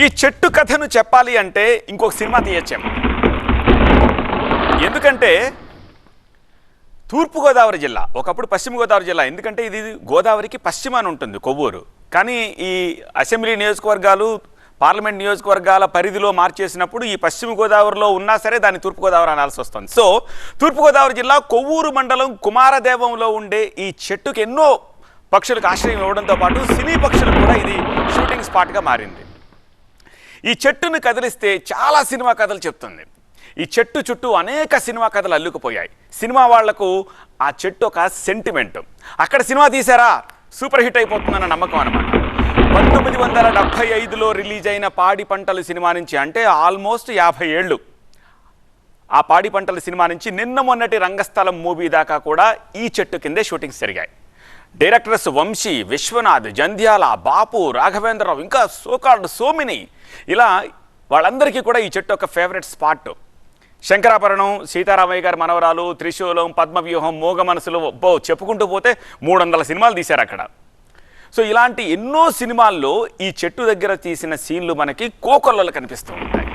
ఈ చెట్టు కథను చెప్పాలి అంటే ఇంకొక సినిమా తీయచ్చాము ఎందుకంటే తూర్పుగోదావరి జిల్లా ఒకప్పుడు పశ్చిమ గోదావరి జిల్లా ఎందుకంటే ఇది గోదావరికి పశ్చిమాన ఉంటుంది కొవ్వూరు. కానీ ఈ అసెంబ్లీ నియోజకవర్గాలు పార్లమెంట్ నియోజకవర్గాల పరిధిలో మార్చేసినప్పుడు ఈ పశ్చిమ గోదావరిలో ఉన్నా సరే దాన్ని తూర్పుగోదావరి అనాల్సి వస్తుంది. సో తూర్పుగోదావరి జిల్లా కొవ్వూరు మండలం కుమారదేవంలో ఉండే ఈ చెట్టుకు ఎన్నో పక్షులకు ఆశ్రయం ఇవ్వడంతో పాటు సినీ పక్షులకు కూడా ఇది షూటింగ్ స్పాట్గా మారింది. ఈ చెట్టును కదిలిస్తే చాలా సినిమా కథలు చెప్తుంది. ఈ చెట్టు చుట్టూ అనేక సినిమా కథలు అల్లుకుపోయాయి. సినిమా వాళ్ళకు ఆ చెట్టు ఒక సెంటిమెంట్ అక్కడ సినిమా తీసారా సూపర్ హిట్ అయిపోతుందన్న నమ్మకం అనమాట పంతొమ్మిది వందల డెబ్భై ఐదులో రిలీజ్ అయిన పాడి పంటలు సినిమా నుంచి అంటే ఆల్మోస్ట్ యాభై ఏళ్ళు ఆ పాడి పంటల సినిమా నుంచి నిన్న మొన్నటి రంగస్థలం మూవీ దాకా కూడా ఈ చెట్టు కిందే షూటింగ్స్ జరిగాయి. డైరెక్టర్స్ వంశీ విశ్వనాథ్ జంధ్యాల బాపు రాఘవేంద్రరావు ఇంకా సోకాల్డ్ సోమిని. ఇలా వాళ్ళందరికీ కూడా ఈ చెట్టు ఒక ఫేవరెట్ స్పాట్. శంకరాభరణం సీతారామయ్య గారి మనవరాలు త్రిశూలం పద్మవ్యూహం మోగ మనసులు బో చెప్పుకుంటూ పోతే మూడు వందల సినిమాలు తీశారు అక్కడ. సో ఇలాంటి ఎన్నో సినిమాల్లో ఈ చెట్టు దగ్గర తీసిన సీన్లు మనకి కోకొల్లలు కనిపిస్తూ ఉంటాయి.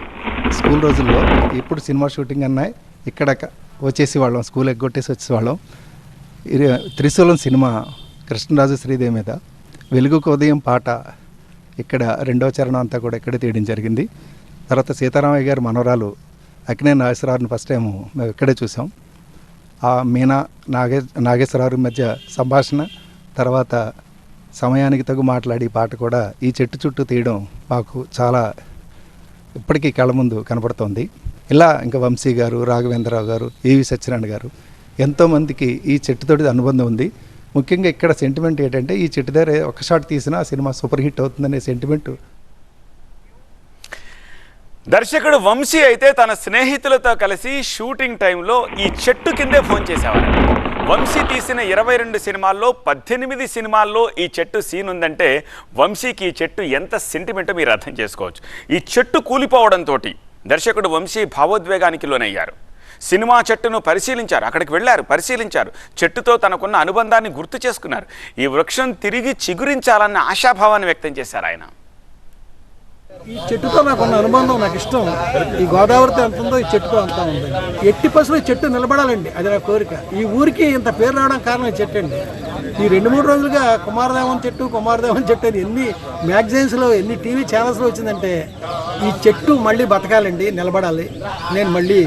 స్కూల్ రోజుల్లో ఇప్పుడు సినిమా షూటింగ్ అన్నాయి ఇక్కడ వచ్చేసి వాళ్ళం స్కూల్ ఎగ్గొట్టేసి వచ్చేవాళ్ళం ఇరి- త్రిశూలం సినిమా కృష్ణరాజు శ్రీదేవి మీద వెలుగుకు ఉదయం పాట ఇక్కడ రెండో చరణం అంతా కూడా ఇక్కడే తీయడం జరిగింది. తర్వాత సీతారామయ్య గారి మనవరాలు అక్కినే నాగేశ్వరరావుని ఫస్ట్ టైం మేము ఇక్కడే చూసాం. ఆ మీనా నాగే నాగేశ్వరరావు మధ్య సంభాషణ తర్వాత సమయానికి తగు మాట్లాడి పాట కూడా ఈ చెట్టు చుట్టూ తీయడం మాకు చాలా ఇప్పటికీ కళ్ళ ముందు కనపడుతోంది. ఇలా ఇంకా వంశీ గారు రాఘవేంద్రరావు గారు ఈవి సత్యనారాయణ గారు ఎంతోమందికి ఈ చెట్టుతోటి అనుబంధం ఉంది. ముఖ్యంగా ఇక్కడ సెంటిమెంట్ ఏంటంటే ఈ చెట్టు దగ్గర ఒక షాట్ తీసినా ఆ సినిమా సూపర్ హిట్ అవుతుందనే సెంటిమెంట్ దర్శకుడు వంశీ అయితే తన స్నేహితులతో కలిసి షూటింగ్ టైంలో ఈ చెట్టు కిందే ఫోన్ చేసేవారు. వంశీ తీసిన ఇరవై రెండు సినిమాల్లో పద్దెనిమిది సినిమాల్లో ఈ చెట్టు సీన్ ఉందంటే వంశీకి ఈ చెట్టు ఎంత సెంటిమెంటో మీరు అర్థం చేసుకోవచ్చు. ఈ చెట్టు కూలిపోవడంతో దర్శకుడు వంశీ భావోద్వేగానికి లోనయ్యారు. సినిమా చెట్టును పరిశీలించారు అక్కడికి వెళ్ళారు పరిశీలించారు. చెట్టుతో తనకున్న అనుబంధాన్ని గుర్తు చేసుకున్నారు. ఈ వృక్షం తిరిగి చిగురించాలన్న ఆశాభావాన్ని వ్యక్తం చేశారు ఆయన. ఈ చెట్టుతో నాకు ఉన్న అనుబంధం నాకు ఇష్టం. ఈ గోదావరితో ఎంత ఉందో ఈ చెట్టుతో అంతా ఉంది. ఎట్టి పసులు చెట్టు నిలబడాలండి అది నా కోరిక. ఈ ఊరికి ఇంత పేరు రావడం కారణం చెట్టు అండి. ఈ రెండు మూడు రోజులుగా కుమారదేవన్ చెట్టు కుమారదేవన్ చెట్టు అని ఎన్ని మ్యాగజైన్స్లో ఎన్ని టీవీ ఛానల్స్లో వచ్చిందంటే ఈ చెట్టు మళ్ళీ బతకాలండి నిలబడాలి. నేను మళ్ళీ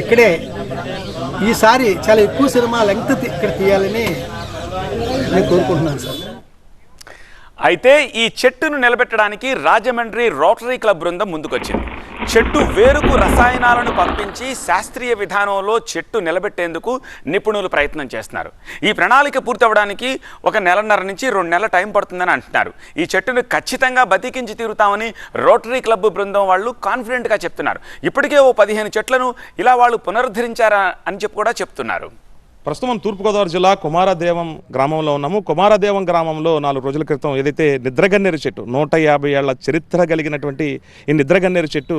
ఇక్కడే ఈసారి చాలా ఎక్కువ సినిమా లెంగ్త్ ఇక్కడ తీయాలని నేను కోరుకుంటున్నాను సార్. అయితే ఈ చెట్టును నిలబెట్టడానికి రాజమండ్రి రోటరీ క్లబ్ బృందం ముందుకొచ్చింది. చెట్టు వేరుకు రసాయనాలను పంపించి శాస్త్రీయ విధానంలో చెట్టు నిలబెట్టేందుకు నిపుణులు ప్రయత్నం చేస్తున్నారు. ఈ ప్రణాళిక పూర్తవడానికి ఒక నెలన్నర నుంచి రెండు నెలల టైం పడుతుందని అంటున్నారు. ఈ చెట్టును ఖచ్చితంగా బతికించి తీరుతామని రోటరీ క్లబ్ బృందం వాళ్ళు కాన్ఫిడెంట్గా చెప్తున్నారు. ఇప్పటికే ఓ పదిహేను చెట్లను ఇలా వాళ్ళు పునరుద్ధరించారా అని చెప్పి కూడా చెప్తున్నారు. ప్రస్తుతం మనం తూర్పుగోదావరి జిల్లా కుమారదేవం గ్రామంలో ఉన్నాము. కుమారదేవం గ్రామంలో నాలుగు రోజుల క్రితం ఏదైతే నిద్రగన్నేరు చెట్టు నూట యాభై ఏళ్ళ చరిత్ర కలిగినటువంటి ఈ నిద్రగన్నేరు చెట్టు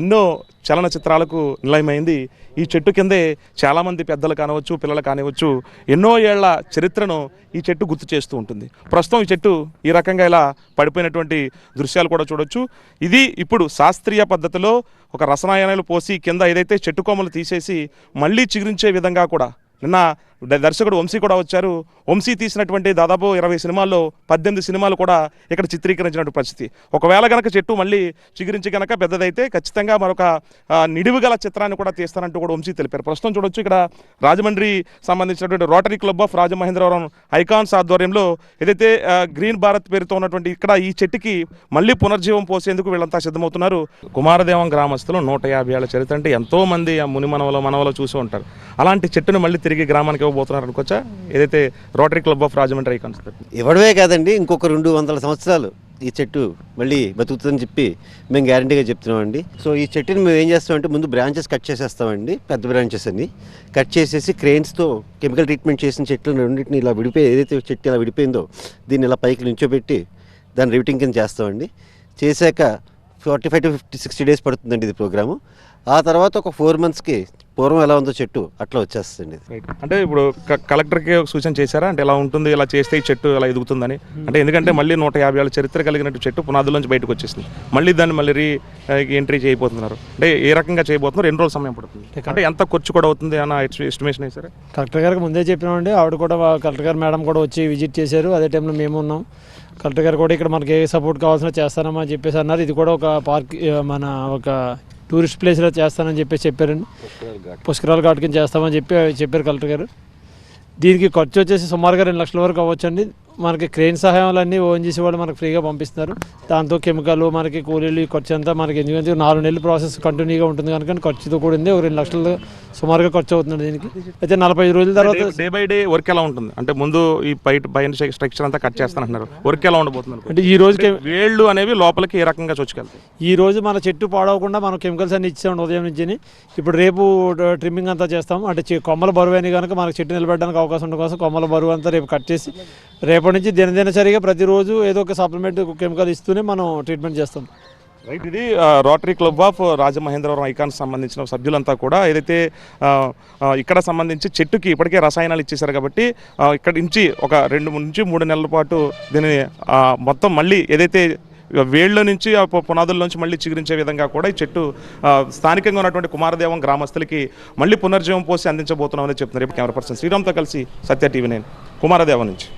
ఎన్నో చలనచిత్రాలకు నిలయమైంది. ఈ చెట్టు కిందే చాలామంది పెద్దలు కానివచ్చు పిల్లలు కానివచ్చు ఎన్నో ఏళ్ళ చరిత్రను ఈ చెట్టు గుర్తు చేస్తూ ఉంటుంది. ప్రస్తుతం ఈ చెట్టు ఈ రకంగా ఇలా పడిపోయినటువంటి దృశ్యాలు కూడా చూడొచ్చు. ఇది ఇప్పుడు శాస్త్రీయ పద్ధతిలో ఒక రసాయనాలు పోసి కింద ఏదైతే చెట్టు కొమ్మలు తీసేసి మళ్ళీ చిగురించే విధంగా కూడా నిన్న దర్శకుడు వంశీ కూడా వచ్చారు. వంశీ తీసినటువంటి దాదాపు ఇరవై సినిమాల్లో పద్దెనిమిది సినిమాలు కూడా ఇక్కడ చిత్రీకరించినటువంటి పరిస్థితి. ఒకవేళ గనక చెట్టు మళ్ళీ చిగురించి కనుక పెద్దదైతే ఖచ్చితంగా మరొక నిడివి గల చిత్రాన్ని కూడా తీస్తానంటూ కూడా వంశీ తెలిపారు. ప్రస్తుతం చూడొచ్చు ఇక్కడ రాజమండ్రి సంబంధించినటువంటి Rotary Club of Rajamahendravaram Icons ఆధ్వర్యంలో ఏదైతే గ్రీన్ భారత్ పేరుతో ఉన్నటువంటి ఇక్కడ ఈ చెట్టుకి మళ్ళీ పునర్జీవం పోసేందుకు వీళ్ళంతా సిద్ధమవుతున్నారు. కుమారదేవం గ్రామస్తులు నూట యాభై ఏళ్ళ చరిత్ర అంటే ఎంతోమంది ఆ ముని మనవలో మనవలో చూసి ఉంటారు. అలాంటి చెట్టును మళ్ళీ తిరిగి గ్రామానికి ఇవ్వబోతున్నారు అనుకోవచ్చా? ఏదైతే Rotary Club of Rajahmundry concept ఇవ్వడమే కాదండి ఇంకొక రెండు వందల సంవత్సరాలు ఈ చెట్టు మళ్ళీ బతుకుతుందని చెప్పి మేము గ్యారంటీగా చెప్తున్నామండి. సో ఈ చెట్టుని మేము ఏం చేస్తామంటే ముందు బ్రాంచెస్ కట్ చేసేస్తామండి పెద్ద బ్రాంచెస్ అన్ని కట్ చేసేసి క్రెయిన్స్తో కెమికల్ ట్రీట్మెంట్ చేసిన చెట్లు రెండింటిని ఇలా విడిపోయి ఏదైతే చెట్టు ఇలా విడిపోయిందో దీన్ని ఇలా పైకి నుంచోబెట్టి దాన్ని రివిటింగ్ కింద చేస్తామండి. చేశాక forty five to fifty sixty days పడుతుందండి ఇది ప్రోగ్రాము ఆ తర్వాత ఒక ఫోర్ మంత్స్కి పూర్వం ఎలా ఉందో చెట్టు అట్లా వచ్చేస్తుంది. అంటే ఇప్పుడు క- కలెక్టర్కి ఒక సూచన చేశారా? అంటే ఇలా ఉంటుంది? ఇలా చేస్తే ఈ చెట్టు ఇలా ఎదుగుతుందని. అంటే ఎందుకంటే మళ్ళీ నూట యాభై ఏళ్ళ చరిత్ర కలిగినట్టు చెట్టు పునాదులోంచి బయటకు వచ్చేసింది. మళ్ళీ దాన్ని మళ్ళీ రీ ఎంట్రీ చేయబోతున్నారు. అంటే ఏ రకంగా చేయబోతున్నారు? ఎన్ని రోజులు సమయం పడుతుంది? అంటే ఎంత ఖర్చు కూడా అవుతుంది అన్న ఎస్టిమేషన్ వేసారా కలెక్టర్ గారికి ముందే చెప్పినామండి ఆవిడ కూడా కలెక్టర్ గారు మేడం కూడా వచ్చి విజిట్ చేశారు. అదే టైంలో మేము ఉన్నాం. కలెక్టర్ గారు కూడా ఇక్కడ మనకి ఏ సపోర్ట్ కావాల్సిన చేస్తానమ్మా అని చెప్పేసి అన్నారు. ఇది కూడా ఒక పార్క్ మన ఒక టూరిస్ట్ ప్లేస్లో చేస్తానని చెప్పేసి చెప్పారండి పుష్కరాల ఘాట్ కింద చేస్తామని చెప్పి చెప్పారు కలెక్టర్ గారు. దీనికి ఖర్చు వచ్చేసి సుమారుగా రెండు లక్షల వరకు అవ్వచ్చండి. మనకి క్రెయిన్ సహాయాలన్నీ ఓఎన్జీసీ వాళ్ళు మనకి ఫ్రీగా పంపిస్తున్నారు. దాంతో కెమికల్ మనకి కూలీలు ఖర్చు అంతా మనకి ఎందుకంటే నాలుగు నెలలు ప్రాసెస్ కంటిన్యూగా ఉంటుంది కనుక ఖర్చుతో కూడింది ఒక రెండు లక్షలు సుమారుగా ఖర్చు అవుతుంది దీనికి. అయితే నలభై ఐదు రోజుల తర్వాత డే బై డే వర్క్ ఎలా ఉంటుంది? అంటే ముందు ఈ బయట పైన స్ట్రక్చర్ అంతా కట్ చేస్తానంటున్నారు. వర్క్ ఎలా ఉండబోతుంది అంటే ఈ రోజుకి వేళ్ళు అనేవి లోపలికి ఏ రకంగా చొచ్చుకెళ్తాయి? ఈ రోజు మన చెట్టు పాడవకుండా మనం కెమికల్స్ అన్ని ఇచ్చాం ఉదయం నుంచి. ఇప్పుడు రేపు ట్రిమ్మింగ్ అంతా చేస్తాం. అంటే కొమ్మల బరువు అని కనుక మనకు చెట్టు నిలబెట్టడానికి అవకాశం ఉండడం కోసం కొమ్మల బరువు అంతా రేపు కట్ చేసి అప్పటి నుంచి దినదినసరిగా ప్రతిరోజు ఏదో ఒక సప్లిమెంట్ కెమికల్ ఇస్తూనే మనం ట్రీట్మెంట్ చేస్తాం. రైట్ ఇది Rotary Club of Rajamahendravaram Icon సంబంధించిన సభ్యులంతా కూడా ఏదైతే ఇక్కడ సంబంధించి చెట్టుకి ఇప్పటికే రసాయనాలు ఇచ్చేశారు కాబట్టి ఇక్కడి ఇక్కడ నుంచి ఒక రెండు నుంచి మూడు నెలల పాటు దీన్ని మొత్తం మళ్ళీ ఏదైతే వేళ్ళ నుంచి పునాదుల నుంచి మళ్ళీ చిగురించే విధంగా కూడా ఈ చెట్టు స్థానికంగా ఉన్నటువంటి కుమారదేవం గ్రామస్తులకి మళ్ళీ పునర్జీవం పోసి అందించబోతున్నామని చెప్తున్నారు. కెమెరా పర్సన్ శ్రీరామ్తో కలిసి సత్య టీవీ నేను కుమారదేవం నుంచి.